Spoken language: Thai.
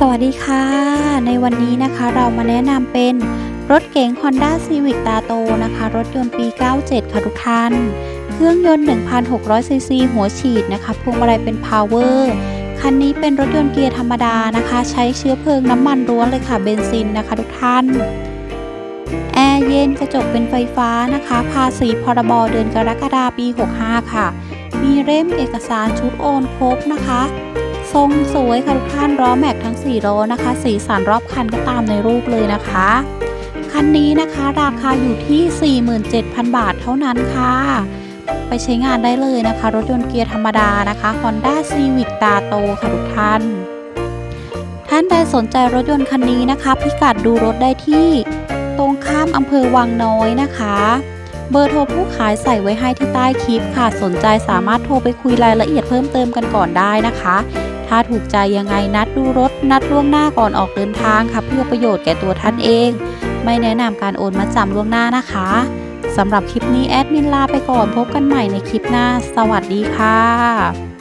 สวัสดีค่ะ ในวันนี้นะคะเรามาแนะนำเป็นรถเก๋ง Honda Civic ตาโตนะคะ รถยนต์ปี 97 ค่ะทุกท่าน เครื่องยนต์ 1,600 ซีซีหัวฉีดนะคะพวงมาลัยเป็น Power คันนี้เป็นรถยนต์เกียร์ธรรมดานะคะ ใช้เชื้อเพลิงน้ำมันล้วนเลยค่ะเบนซินนะคะทุกท่าน แอร์เย็นกระจกเป็นไฟฟ้านะคะ ภาษีพรบเดือนกรกฎาคมปี 65 ค่ะ มีเล่มเอกสารชุดโอนครบนะคะ ทรงสวยค่ะทุกท่านล้อแม็กทั้ง4ล้อนะคะ สีสันรอบคันก็ตามในรูปเลยนะคะ คันนี้นะคะราคาอยู่ที่ 47,000 บาทเท่านั้นค่ะ ไปใช้งานได้เลยนะคะ รถยนต์เกียร์ธรรมดานะคะ Honda Civic ตาโตค่ะทุกท่าน ท่านใดสนใจรถยนต์คันนี้นะคะ พิกัดดูรถได้ที่ตรงข้ามอำเภอวังน้อยนะคะเบอร์โทรผู้ขายใส่ไว้ให้ที่ใต้คลิปค่ะ สนใจสามารถโทรไปคุยรายละเอียดเพิ่มเติมกันก่อนได้นะคะ ถ้าถูกใจยังไงนัดดูรถ นัดล่วงหน้าก่อนออกเดินทางค่ะเพื่อประโยชน์แก่ตัวท่านเอง ไม่แนะนำการโอนมาจำล่วงหน้านะคะสำหรับคลิปนี้แอดมินลาไปก่อนพบกันใหม่ในคลิปหน้า สวัสดีค่ะ